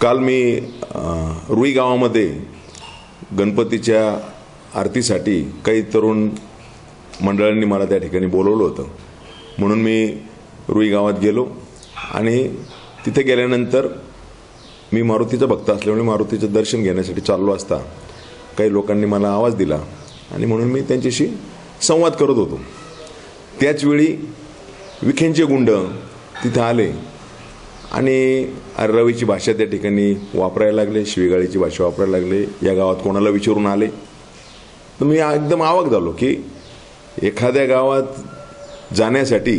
काल मी रुई गावामध्ये गणपतीच्या आरतीसाठी काही तरुण मंडळांनी मला त्या ठिकाणी बोलवलं होतं. म्हणून मी रुई गावात गेलो आणि तिथे गेल्यानंतर मी मारुतीचा भक्त असल्यामुळे मारुतीचं दर्शन घेण्यासाठी चाललो असता काही लोकांनी मला आवाज दिला आणि म्हणून मी त्यांच्याशी संवाद करत होतो. त्याचवेळी विखेंचे गुंड तिथे आले आणि रवीची भाषा त्या ठिकाणी वापरायला लागले शिवेगाळीची भाषा वापरायला लागले. या गावात कोणाला विचारून आले? तर मी एकदम आवाक झालो की एखाद्या गावात जाण्यासाठी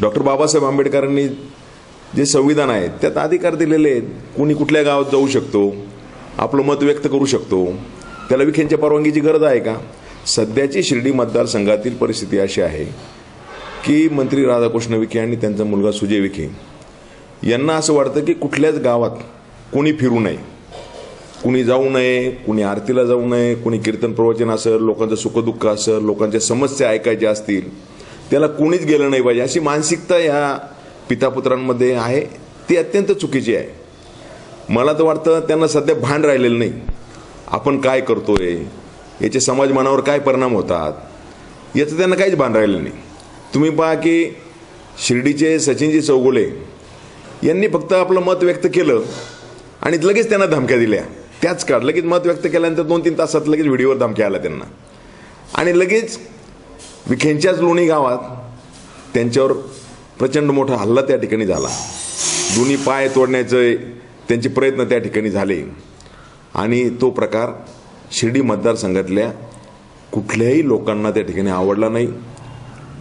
डॉक्टर बाबासाहेब आंबेडकरांनी जे संविधान आहे त्यात अधिकार दिलेले आहेत. कुणी कुठल्या गावात जाऊ शकतो आपलं मत व्यक्त करू शकतो. त्याला विखेंच्या परवानगीची गरज आहे का? सध्याची शिर्डी मतदारसंघातील परिस्थिती अशी आहे की मंत्री राधाकृष्ण विखे आणि त्यांचा मुलगा सुजय विखे यांना असं वाटतं की कुठल्याच गावात कोणी फिरू नये. कुणी जाऊ नये कुणी आरतीला जाऊ नये कुणी कीर्तन प्रवचन असेल लोकांचं सुखदुःख असेल लोकांच्या समस्या ऐकायच्या असतील त्याला कोणीच गेलं नाही पाहिजे. अशी मानसिकता ह्या पितापुत्रांमध्ये आहे. ती अत्यंत चुकीची आहे. मला तर वाटतं त्यांना सध्या भान राहिलेलं नाही. आपण काय करतोय? याचे समाज मनावर काय परिणाम होतात? याचं त्यांना काहीच भान राहिलेलं नाही. तुम्ही पहा की शिर्डीचे सचिनजी चौगुले यांनी फक्त आपलं मत व्यक्त केलं आणि लगेच त्यांना धमक्या दिल्या. त्याच काळ लगेच मत व्यक्त केल्यानंतर दोन तीन तासात लगेच व्हिडिओवर धमक्या आल्या त्यांना. आणि लगेच विखेंच्याच लोणी गावात त्यांच्यावर प्रचंड मोठा हल्ला त्या ठिकाणी झाला. दोन्ही पाय तोडण्याचे त्यांचे प्रयत्न त्या ठिकाणी झाले. आणि तो प्रकार शिर्डी मतदारसंघातल्या कुठल्याही लोकांना त्या ठिकाणी आवडला नाही.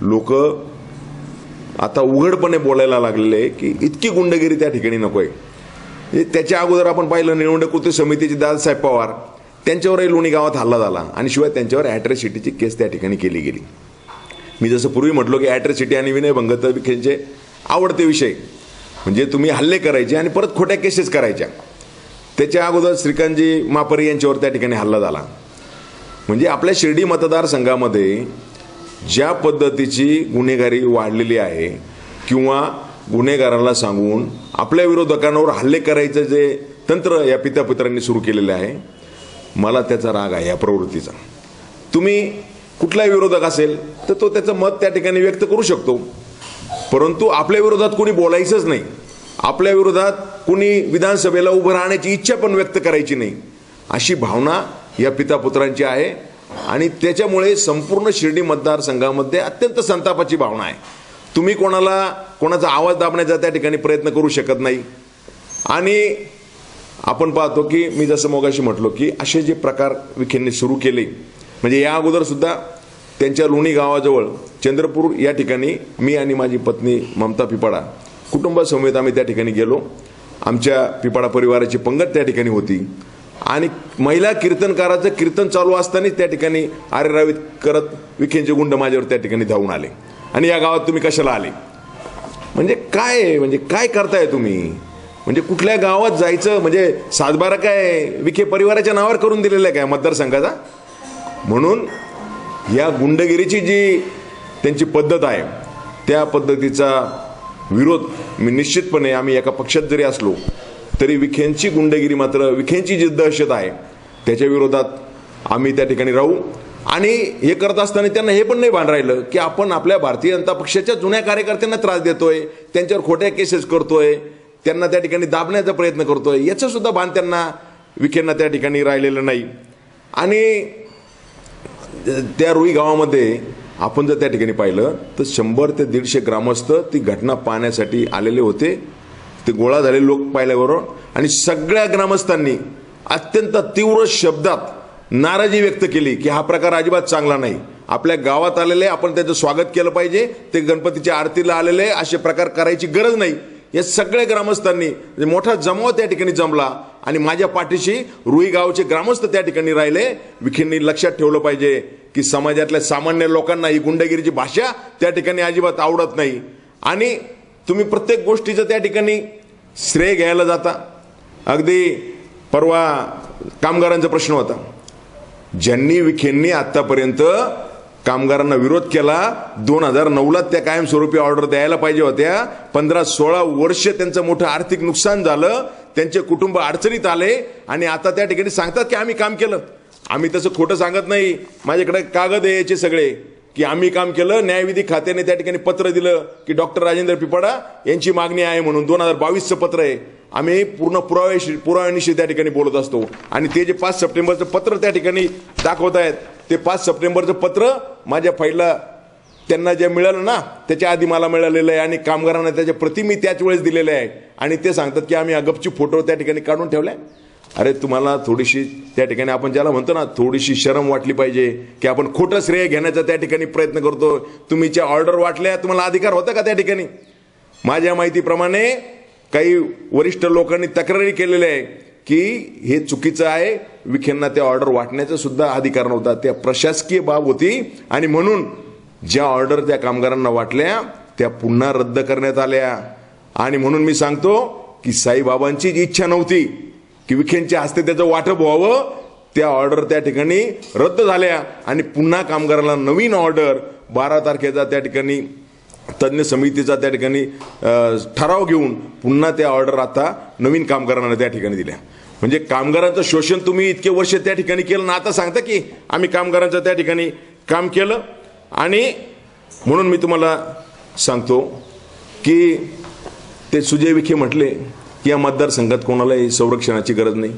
लोक आता उघडपणे बोलायला लागलेले आहे की इतकी गुंडगिरी त्या ठिकाणी नको आहे त्याच्या अगोदर आपण पाहिलं निवडणूक कृती समितीचे दादासाहेब पवार त्यांच्यावरही लोणी गावात हल्ला झाला आणि शिवाय त्यांच्यावर ॲट्रॅसिटीची केस त्या ठिकाणी केली गेली. मी जसं पूर्वी म्हटलो की ॲट्रॅसिटी आणि विनयभंग तर आवडते विषय म्हणजे तुम्ही हल्ले करायचे आणि परत खोट्या केसेस करायच्या. त्याच्या अगोदर श्रीकांतजी मापरी यांच्यावर त्या ठिकाणी हल्ला झाला. म्हणजे आपल्या शिर्डी मतदारसंघामध्ये ज्या पद्धतीची गुन्हेगारी वाढलेली आहे किंवा गुन्हेगाराला सांगून आपल्या विरोधकांवर हल्ले करायचं जे तंत्र या पितापुत्रांनी सुरू केलेलं आहे मला त्याचा राग आहे या प्रवृत्तीचा. तुम्ही कुठलाही विरोधक असेल तर तो त्याचं मत त्या ठिकाणी व्यक्त करू शकतो. परंतु आपल्या विरोधात कोणी बोलायचंच नाही. आपल्या विरोधात कुणी विधानसभेला उभं राहण्याची इच्छा पण व्यक्त करायची नाही. अशी भावना या पितापुत्रांची आहे. आणि त्याच्यामुळे संपूर्ण शिर्डी मतदारसंघामध्ये अत्यंत संतापाची भावना आहे. तुम्ही कोणाला कोणाचा आवाज दाबण्याचा त्या ठिकाणी प्रयत्न करू शकत नाही. आणि आपण पाहतो की मी जसं मोगाशी म्हटलो की असे जे प्रकार विखेंनी सुरू केले म्हणजे या अगोदरसुद्धा त्यांच्या लोणी गावाजवळ चंद्रपूर या ठिकाणी मी आणि माझी पत्नी ममता पिपाडा कुटुंबासमेत आम्ही त्या ठिकाणी गेलो. आमच्या पिपाडा परिवाराची पंगत त्या ठिकाणी होती. आणि महिला कीर्तनकाराचं कीर्तन चालू असतानाच त्या ठिकाणी आरेरावीत करत विखेंचे गुंड माझ्यावर त्या ठिकाणी धावून आले. आणि या गावात तुम्ही कशाला आले? म्हणजे काय म्हणजे काय करताय तुम्ही? म्हणजे कुठल्या गावात जायचं? म्हणजे सातबारा काय विखे परिवाराच्या नावावर करून दिलेलं आहे काय मतदारसंघाचा? म्हणून या गुंडगिरीची जी त्यांची पद्धत आहे त्या पद्धतीचा विरोध मी निश्चितपणे आम्ही एका पक्षात जरी असलो तरी विखेंची गुंडगिरी मात्र विखेंची जी दहशत आहे. त्याच्या विरोधात आम्ही त्या ठिकाणी राहू. आणि हे करत असताना त्यांना हे पण नाही भान राहिलं की आपण आपल्या भारतीय जनता पक्षाच्या जुन्या कार्यकर्त्यांना त्रास देतोय त्यांच्यावर खोट्या केसेस करतोय त्यांना त्या ठिकाणी दाबण्याचा प्रयत्न करतोय. याचं सुद्धा भान त्यांना विखेंना त्या ठिकाणी राहिलेलं नाही. आणि त्या रुई गावामध्ये आपण जर त्या ठिकाणी पाहिलं तर शंभर ते दीडशे ग्रामस्थ ती घटना पाहण्यासाठी आलेले होते. ते गोळा झालेले लोक पाहिल्याबरोबर आणि सगळ्या ग्रामस्थांनी अत्यंत तीव्र शब्दात नाराजी व्यक्त केली की हा प्रकार अजिबात चांगला नाही. आपल्या गावात आलेले आपण त्याचं स्वागत केलं पाहिजे ते गणपतीच्या आरतीला आलेले असे प्रकार करायची गरज नाही. या सगळ्या ग्रामस्थांनी म्हणजे मोठा जमाव त्या ठिकाणी जमला आणि माझ्या पाठीशी रुई गावचे ग्रामस्थ त्या ठिकाणी राहिले. विखेंनी लक्षात ठेवलं पाहिजे की समाजातल्या सामान्य लोकांना ही गुंडगिरीची भाषा त्या ठिकाणी अजिबात आवडत नाही. आणि तुम्ही प्रत्येक गोष्टीचं त्या ठिकाणी श्रेय घ्यायला जाता. अगदी परवा कामगारांचा प्रश्न होता. ज्यांनी विखेंनी आत्तापर्यंत कामगारांना विरोध केला दोन हजार नऊला त्या कायमस्वरूपी ऑर्डर द्यायला पाहिजे होत्या. पंधरा सोळा वर्ष त्यांचं मोठं आर्थिक नुकसान झालं त्यांचे कुटुंब अडचणीत आले आणि आता त्या ठिकाणी सांगतात की आम्ही काम केलं. आम्ही तसं खोटं सांगत नाही. माझ्याकडे कागद आहे याचे सगळे. की आम्ही काम केलं न्यायविधी खात्याने त्या ठिकाणी पत्र दिलं की डॉक्टर राजेंद्र पिपाडा यांची मागणी आहे म्हणून दोन हजार बावीसचं पत्र आहे. आम्ही पूर्ण पुराव्याशी पुराव्यानिशी त्या ठिकाणी बोलत असतो. आणि ते जे पाच सप्टेंबरचं पत्र त्या ठिकाणी दाखवत आहेत ते पाच सप्टेंबरचं पत्र माझ्या फाईलला त्यांना जे मिळालं ना त्याच्या आधी मला मिळालेलं आहे आणि कामगारांना त्याच्या प्रति मी त्याच वेळेस दिलेले आहे. आणि ते सांगतात की आम्ही अगपची फोटो त्या ठिकाणी काढून ठेवल्या अरे तुम्हाला थोडीशी त्या ठिकाणी आपण ज्याला म्हणतो ना थोडीशी शरम वाटली पाहिजे की आपण खोटं श्रेय घेण्याचा त्या ठिकाणी प्रयत्न करतो. तुम्ही ज्या ऑर्डर वाटल्या तुम्हाला अधिकार होता का त्या ठिकाणी? माझ्या माहितीप्रमाणे काही वरिष्ठ लोकांनी तक्रारी केलेल्या आहे की हे चुकीचं आहे. विखेंना त्या ऑर्डर वाटण्याचा सुद्धा अधिकार नव्हता. त्या प्रशासकीय बाब होती आणि म्हणून ज्या ऑर्डर त्या कामगारांना वाटल्या त्या पुन्हा रद्द करण्यात आल्या. आणि म्हणून मी सांगतो की साईबाबांची जी इच्छा नव्हती की विखेंच्या हस्ते त्याचं वाटप व्हावं. त्या ऑर्डर त्या ठिकाणी रद्द झाल्या. आणि पुन्हा कामगाराला नवीन ऑर्डर बारा तारखेचा त्या ठिकाणी तज्ज्ञ समितीचा त्या ठिकाणी ठराव घेऊन पुन्हा त्या ऑर्डर आता नवीन कामगारांना त्या ठिकाणी दिल्या. म्हणजे कामगारांचं शोषण तुम्ही इतके वर्ष त्या ठिकाणी केलं ना आता सांगता की आम्ही कामगारांचं त्या ठिकाणी काम केलं. आणि म्हणून मी तुम्हाला सांगतो की ते सुजय विखे म्हटले या मतदारसंघात कोणालाही संरक्षणाची गरज नाही.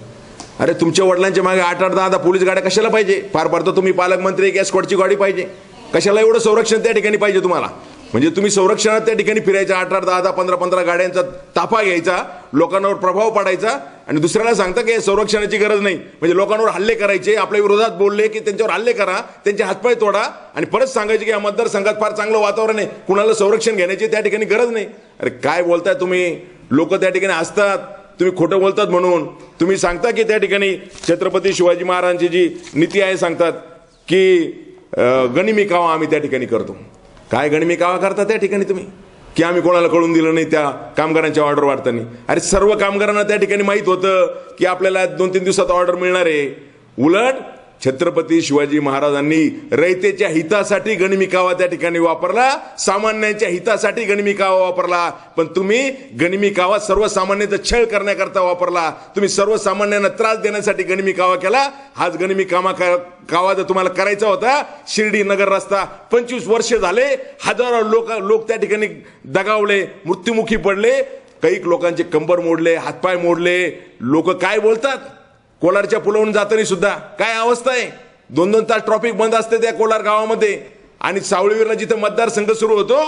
अरे तुमच्या वडिलांच्या मागे आठ आठ दहा दहा पोलीस गाड्या कशाला पाहिजे? फार फार तर तुम्ही पालकमंत्री एक स्कॉटची गाडी पाहिजे. कशाला एवढं संरक्षण त्या ठिकाणी पाहिजे तुम्हाला? म्हणजे तुम्ही संरक्षणात त्या ठिकाणी फिरायचं आठ आठ दहा दहा पंधरा पंधरा गाड्यांचा ताफा घ्यायचा लोकांवर प्रभाव पाडायचा आणि दुसऱ्याला सांगता की संरक्षणाची गरज नाही. म्हणजे लोकांवर हल्ले करायचे आपल्या विरोधात बोलले की त्यांच्यावर हल्ले करा त्यांचे हातपाय तोडा आणि परत सांगायचे की या मतदारसंघात फार चांगलं वातावरण आहे. कुणाला संरक्षण घेण्याची त्या ठिकाणी गरज नाही. अरे काय बोलताय तुम्ही? लोक त्या ठिकाणी असतात. तुम्ही खोटं बोलतात म्हणून. तुम्ही सांगता की त्या ठिकाणी छत्रपती शिवाजी महाराजांची जी नीती आहे सांगतात की गणिमी कावा आम्ही त्या ठिकाणी करतो. काय गनिमी कावा करता त्या ठिकाणी तुम्ही? की आम्ही कोणाला कळून दिलं नाही त्या कामगारांच्या ऑर्डर वाढताना. अरे सर्व कामगारांना त्या ठिकाणी माहीत होतं की आपल्याला दोन तीन दिवसात ऑर्डर मिळणार आहे. उलट छत्रपती शिवाजी महाराजांनी रयतेच्या हितासाठी गणमिकावा कावा त्या ठिकाणी वापरला सामान्यांच्या हितासाठी गणमिकावा कावा वापरला. पण तुम्ही गणमिकावा कावा सर्वसामान्यांचा छळ करण्याकरता वापरला. तुम्ही सर्वसामान्यांना त्रास देण्यासाठी गणमिकावा कावा केला. हाच गणमिकामा कामा कावा जर तुम्हाला करायचा होता शिर्डी नगर रस्ता पंचवीस वर्ष झाले हजारो लोक लोक त्या ठिकाणी दगावले मृत्युमुखी पडले काही लोकांचे कंबर मोडले हातपाय मोडले लोक काय बोलतात? कोलारच्या पुलावरून जाताना सुद्धा काय अवस्था आहे? दोन दोन तास ट्रॉफिक बंद असते त्या कोलार गावामध्ये. आणि सावळीवीरला जिथं मतदारसंघ सुरू होतो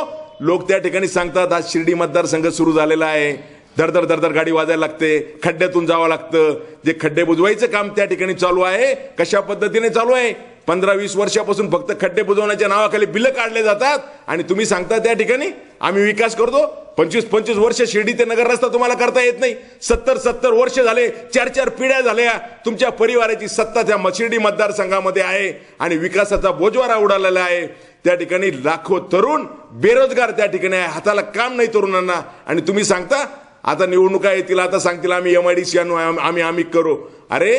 लोक त्या ठिकाणी सांगतात आज शिर्डी मतदारसंघ सुरू झालेला आहे. धडधड धडधड गाडी वाजायला लागते. खड्ड्यातून जावं लागतं. जे खड्डे बुजवायचं काम त्या ठिकाणी चालू आहे कशा पद्धतीने चालू आहे? पंधरा वीस वर्षापासून फक्त खड्डे बुजवण्याच्या नावाखाली बिलं काढले जातात. आणि तुम्ही सांगता त्या ठिकाणी आम्ही विकास करतो. पंचवीस पंचवीस वर्ष शिर्डी ते नगर रस्ता तुम्हाला करता येत नाही. सत्तर सत्तर वर्ष झाले चार चार पिढ्या झाल्या. तुमच्या परिवाराची सत्ता त्या शिर्डी मतदारसंघामध्ये आहे आणि विकासाचा बोजवारा उडालेला आहे. त्या ठिकाणी लाखो तरुण बेरोजगार त्या ठिकाणी आहे. हाताला काम नाही तरुणांना. आणि तुम्ही सांगता आता निवडणुका येतील आता सांगतील आम्ही एम आय डी सी आणू आम्ही आम्ही करू. अरे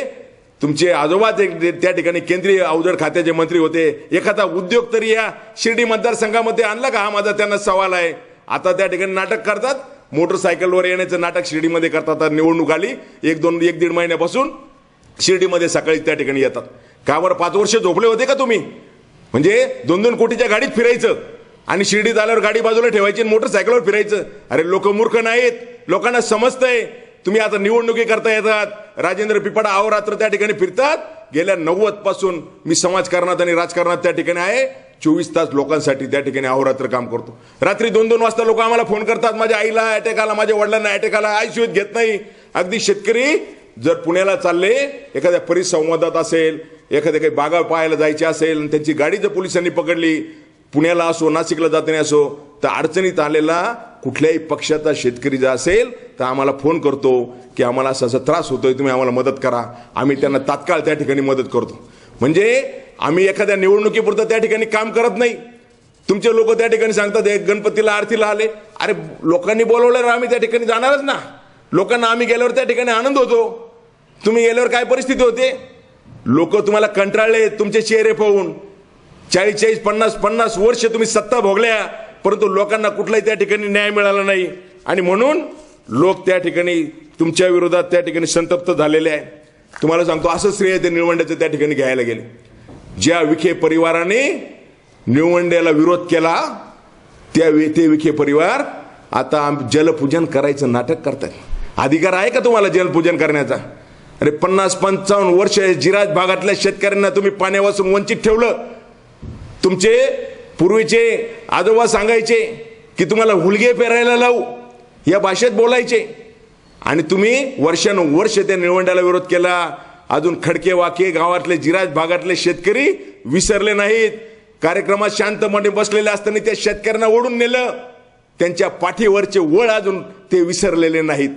तुमचे आजोबा एक त्या ठिकाणी केंद्रीय अवजड खात्याचे मंत्री होते. एखादा उद्योग तरी या शिर्डी मतदारसंघामध्ये आणला का? हा माझा त्यांना सवाल आहे. आता त्या ठिकाणी नाटक करतात. मोटरसायकलवर येण्याचं नाटक शिर्डीमध्ये करतात. निवडणूक आली. एक दोन एक दीड महिन्यापासून शिर्डीमध्ये सकाळी त्या ठिकाणी येतात. का बरं पाच वर्ष झोपले होते का तुम्ही? म्हणजे दोन दोन कोटीच्या गाडीत फिरायचं आणि शिर्डीत आल्यावर गाडी बाजूला ठेवायची आणि मोटरसायकलवर फिरायचं. अरे लोक मूर्ख नाहीत. लोकांना समजतंय. तुम्ही आता निवडणुकी करता येतात. राजेंद्र पिपाडा अहोरात्र त्या ठिकाणी फिरतात. गेल्या नव्वदपासून मी समाजकारणात आणि राजकारणात त्या ठिकाणी आहे. चोवीस तास लोकांसाठी त्या ठिकाणी अहोरात्र काम करतो. रात्री दोन दोन वाजता लोक आम्हाला फोन करतात माझ्या आईला अटॅक आला माझ्या वडिलांना अटॅक आला आयसीयूत घेत नाही. अगदी शेतकरी जर पुण्याला चालले एखाद्या परिसंवादात असेल एखाद्या काही बागा पाहायला जायचे असेल आणि त्यांची गाडी जर पोलिसांनी पकडली पुण्याला असो नाशिकला जाताना असो तर अडचणीत आलेला कुठल्याही पक्षाचा शेतकरी जर असेल तर आम्हाला फोन करतो की आम्हाला असा असा त्रास होतोय तुम्ही आम्हाला मदत करा. आम्ही त्यांना तात्काळ त्या ठिकाणी मदत करतो. म्हणजे आम्ही एखाद्या निवडणुकीपुरतं त्या ठिकाणी काम करत नाही. तुमचे लोक त्या ठिकाणी सांगतात "हे गणपतीला आरतीला आले. अरे लोकांनी बोलवल्यावर आम्ही त्या ठिकाणी जाणारच ना. लोकांना आम्ही गेल्यावर त्या ठिकाणी आनंद होतो. तुम्ही गेल्यावर काय परिस्थिती होते? लोक तुम्हाला कंटाळले तुमचे चेहरे पाहून. चाळीस चाळीस पन्नास पन्नास वर्ष तुम्ही सत्ता भोगल्या परंतु लोकांना कुठलाही त्या ठिकाणी न्याय मिळाला नाही. आणि म्हणून लोक त्या ठिकाणी तुमच्या विरोधात त्या ठिकाणी संतप्त झालेले आहे तुम्हाला सांगतो असं श्रेय ते निळवंड्याचं त्या ठिकाणी घ्यायला गेले. ज्या विखे परिवाराने निळवंड्याला विरोध केला त्या ते विखे परिवार आता आम- जलपूजन करायचं नाटक करतात. अधिकार आहे का तुम्हाला जलपूजन करण्याचा? अरे पन्नास पंचावन्न वर्ष जिराज भागातल्या शेतकऱ्यांना तुम्ही पाण्यापासून वंचित ठेवलं. तुमचे पूर्वीचे आजोबा सांगायचे की तुम्हाला हुलगे पेरायला लावू. या भाषेत बोलायचे. आणि तुम्ही वर्षानुवर्ष त्या निळवंडाला विरोध केला. अजून खडके वाके गावातले जिराज भागातले शेतकरी विसरले नाहीत. कार्यक्रमात शांतपणे बसलेले असताना त्या शेतकऱ्यांना ओढून नेलं. त्यांच्या पाठीवरचे वळ अजून ते विसरलेले नाहीत.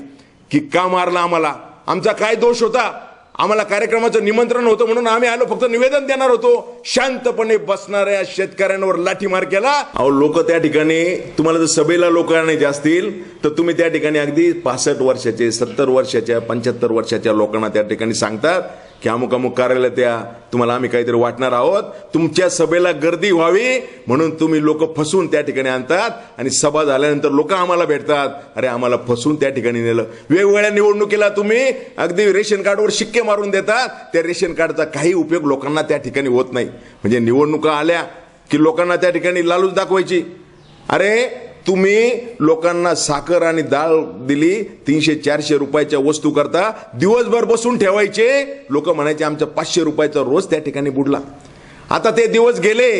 की का मारला आम्हाला? आमचा काय दोष होता? आम्हाला कार्यक्रमाचं निमंत्रण होतं म्हणून आम्ही आलो फक्त निवेदन देणार होतो. शांतपणे बसणाऱ्या शेतकऱ्यांवर लाठीमार केला. अहो लोक त्या ठिकाणी तुम्हाला जर सभेला लोक आणायचे असतील तर तुम्ही त्या ठिकाणी अगदी पासष्ट वर्षाचे सत्तर वर्षाच्या पंच्याहत्तर वर्षाच्या लोकांना त्या ठिकाणी सांगतात. की अमुक अमुक कार्यालयात या तुम्हाला आम्ही काहीतरी वाटणार आहोत. तुमच्या सभेला गर्दी व्हावी म्हणून तुम्ही लोक फसून त्या ठिकाणी आणतात आणि सभा झाल्यानंतर लोक आम्हाला भेटतात. अरे आम्हाला फसून त्या ठिकाणी नेलं. वेगवेगळ्या निवडणुकीला तुम्ही अगदी रेशन कार्डवर शिक्के मारून देतात. त्या रेशन कार्डचा काही उपयोग लोकांना त्या ठिकाणी होत नाही. म्हणजे निवडणुका आल्या की लोकांना त्या ठिकाणी लालूच दाखवायची. अरे तुम्ही लोकांना साखर आणि डाळ दिली तीनशे चारशे रुपयाच्या वस्तू करता दिवसभर बसून ठेवायचे. लोक म्हणायचे आमचा पाचशे रुपयाचा रोज त्या ठिकाणी बुडला. आता ते दिवस गेले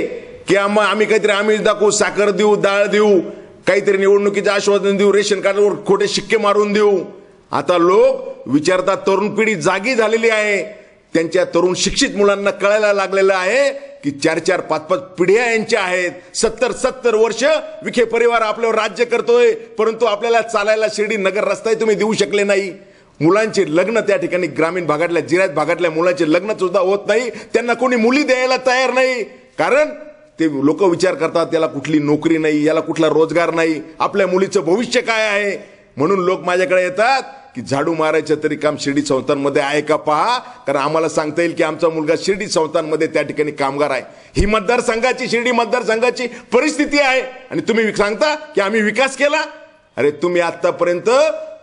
की आम आम्ही काहीतरी आम्ही दाखवू साखर देऊ डाळ देऊ काहीतरी निवडणुकीचं आश्वासन देऊ रेशन कार्डवर खोटे शिक्के मारून देऊ. आता लोक विचारतात तरुण पिढी जागी झालेली आहे. त्यांच्या तरुण शिक्षित मुलांना कळायला लागलेलं आहे की चार चार पाच पाच पिढ्या यांच्या आहेत. सत्तर सत्तर वर्ष विखे परिवार आपल्यावर राज्य करतोय परंतु आपल्याला चालायला शिर्डी नगर रस्ताही तुम्ही देऊ शकले नाही. मुलांचे लग्न त्या ठिकाणी ग्रामीण भागातल्या जिरायत भागातल्या मुलांचे लग्न सुद्धा होत नाही. त्यांना कोणी मुली द्यायला तयार नाही. कारण ते लोक विचार करतात त्याला कुठली नोकरी नाही याला कुठला रोजगार नाही आपल्या मुलीचं भविष्य काय आहे? म्हणून लोक माझ्याकडे येतात. की झाडू मारायचं तरी काम शिर्डी संस्थांमध्ये आहे का पहा? कारण आम्हाला सांगता येईल की आमचा मुलगा शिर्डी संस्थांमध्ये त्या ठिकाणी कामगार आहे. ही मतदारसंघाची शिर्डी मतदारसंघाची परिस्थिती आहे. आणि तुम्ही सांगता की आम्ही विकास केला? अरे तुम्ही आतापर्यंत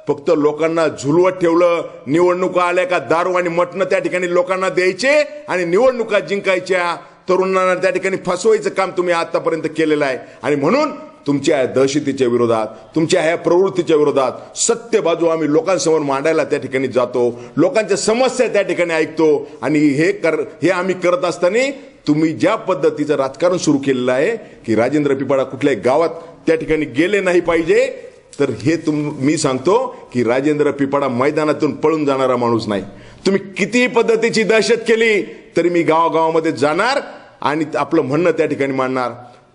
फक्त लोकांना झुलवत ठेवलं. निवडणुका आल्या का दारू आणि मटणं त्या ठिकाणी लोकांना द्यायचे आणि निवडणुका जिंकायच्या. तरुणांना त्या ठिकाणी फसवायचं काम तुम्ही आतापर्यंत केलेलं आहे. आणि म्हणून तुमच्या या दहशतीच्या विरोधात तुमच्या ह्या प्रवृत्तीच्या विरोधात सत्य बाजू आम्ही लोकांसमोर मांडायला त्या ठिकाणी जातो लोकांच्या समस्या त्या ठिकाणी ऐकतो आणि हे कर हे आम्ही करत असताना तुम्ही ज्या पद्धतीचं राजकारण सुरू केलेलं आहे की राजेंद्र पिपाडा कुठल्याही गावात त्या ठिकाणी गेले नाही पाहिजे तर हे तुम मी सांगतो की राजेंद्र पिपाडा मैदानातून पळून जाणारा माणूस नाही. तुम्ही कितीही पद्धतीची दहशत केली तरी मी गावागावामध्ये जाणार आणि आपलं म्हणणं त्या ठिकाणी मांडणार.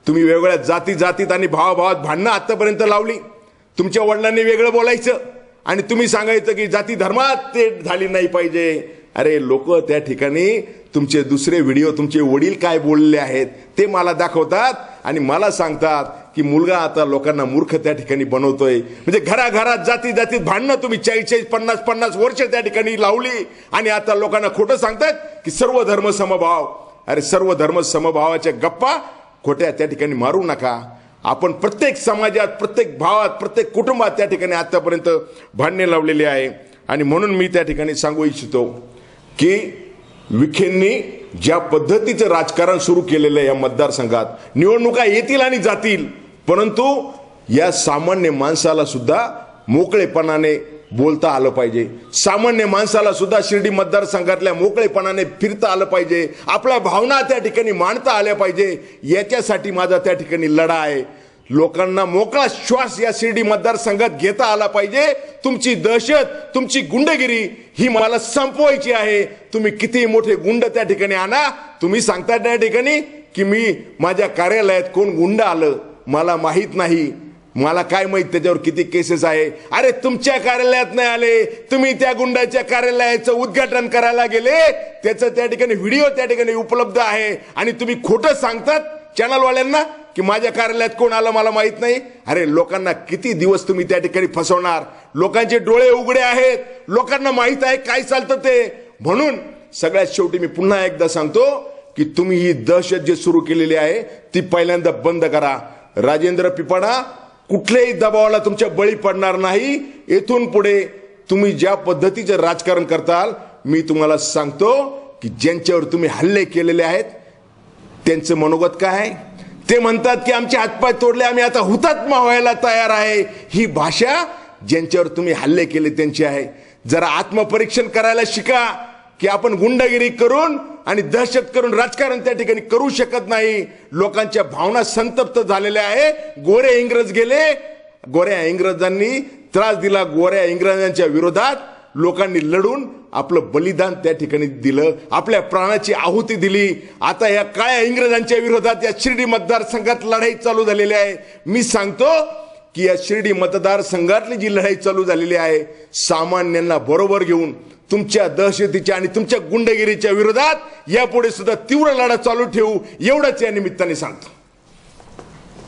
तुम्ही वेगवेगळ्या जाती जातीत आणि भावाभावात भांडणं आतापर्यंत लावली. तुमच्या वडिलांनी वेगळं बोलायचं. आणि तुम्ही सांगायचं की जाती धर्मात ते झाली नाही पाहिजे. अरे लोक त्या ठिकाणी तुमचे दुसरे व्हिडिओ तुमचे वडील काय बोलले आहेत ते मला दाखवतात आणि मला सांगतात की मुलगा आता लोकांना मूर्ख त्या ठिकाणी बनवतोय. म्हणजे घराघरात जाती जातीत भांडणं तुम्ही चाळीस चाळीस पन्नास पन्नास वर्ष त्या ठिकाणी लावली आणि आता लोकांना खोटं सांगतात की सर्व धर्म समभाव. अरे सर्व धर्म समभावाच्या गप्पा खोट्या त्या ठिकाणी मारू नका. आपण प्रत्येक समाजात प्रत्येक भावात प्रत्येक कुटुंबात त्या ठिकाणी आतापर्यंत भांडणे लावलेली आहे. आणि म्हणून मी त्या ठिकाणी सांगू इच्छितो की विखेंनी ज्या पद्धतीचं राजकारण सुरू केलेलं आहे या मतदारसंघात निवडणुका येतील आणि जातील परंतु या सामान्य माणसाला सुद्धा मोकळेपणाने बोलता आलं पाहिजे. सामान्य माणसाला सुद्धा शिर्डी मतदारसंघातल्या मोकळेपणाने फिरता आलं पाहिजे. आपल्या भावना त्या ठिकाणी मांडता आल्या पाहिजे. याच्यासाठी माझा त्या ठिकाणी लढा आहे. लोकांना मोकळा श्वास या शिर्डी मतदारसंघात घेता आला पाहिजे. तुमची दहशत तुमची गुंडगिरी ही मला संपवायची आहे. तुम्ही किती मोठे गुंड त्या ठिकाणी आणा. तुम्ही सांगता त्या ठिकाणी की मी माझ्या कार्यालयात कोण गुंड आलं मला माहीत नाही. मला काय माहीत त्याच्यावर किती केसेस आहे? अरे तुमच्या कार्यालयात नाही आले. तुम्ही त्या गुंडाच्या कार्यालयाचं उद्घाटन करायला गेले. त्याचं त्या ठिकाणी व्हिडिओ त्या ठिकाणी उपलब्ध आहे. आणि तुम्ही खोटं सांगतात चॅनलवाल्यांना की माझ्या कार्यालयात कोण आलं मला माहीत नाही. अरे लोकांना किती दिवस तुम्ही त्या ठिकाणी फसवणार? लोकांचे डोळे उघडे आहेत. लोकांना माहीत आहे काय चालतं ते. म्हणून सगळ्यात शेवटी मी पुन्हा एकदा सांगतो की तुम्ही ही दहशत जे सुरू केलेली आहे ती पहिल्यांदा बंद करा. राजेंद्र पिपाडा कुठल्याही दबावाला तुमच्या बळी पडणार नाही. येथून पुढे तुम्ही ज्या पद्धतीचं राजकारण करताल मी तुम्हाला सांगतो की ज्यांच्यावर तुम्ही हल्ले केलेले आहेत त्यांचं मनोगत काय आहे? ते म्हणतात की आमचे हातपाय तोडले आम्ही आता हुतात्मा व्हायला तयार आहे. ही भाषा ज्यांच्यावर तुम्ही हल्ले केले त्यांची आहे. जरा आत्मपरीक्षण करायला शिका. की आपण गुंडगिरी करून आणि दहशत करून राजकारण त्या ठिकाणी करू शकत नाही. लोकांच्या भावना संतप्त झालेल्या आहे. गोरे इंग्रज गेले. गोऱ्या इंग्रजांनी त्रास दिला गोऱ्या इंग्रजांच्या विरोधात. लोकांनी लढून आपलं बलिदान त्या ठिकाणी दिलं. आपल्या प्राणाची आहुती दिली. आता या काळ्या इंग्रजांच्या विरोधात या शिर्डी मतदारसंघात लढाई चालू झालेली आहे. मी सांगतो की या शिर्डी मतदारसंघातली जी लढाई चालू झालेली आहे सामान्यांना बरोबर घेऊन तुमच्या दहशतीच्या आणि तुमच्या गुंडगिरीच्या विरोधात यापुढे सुद्धा तीव्र लढा चालू ठेवू एवढंच या निमित्ताने सांगतो.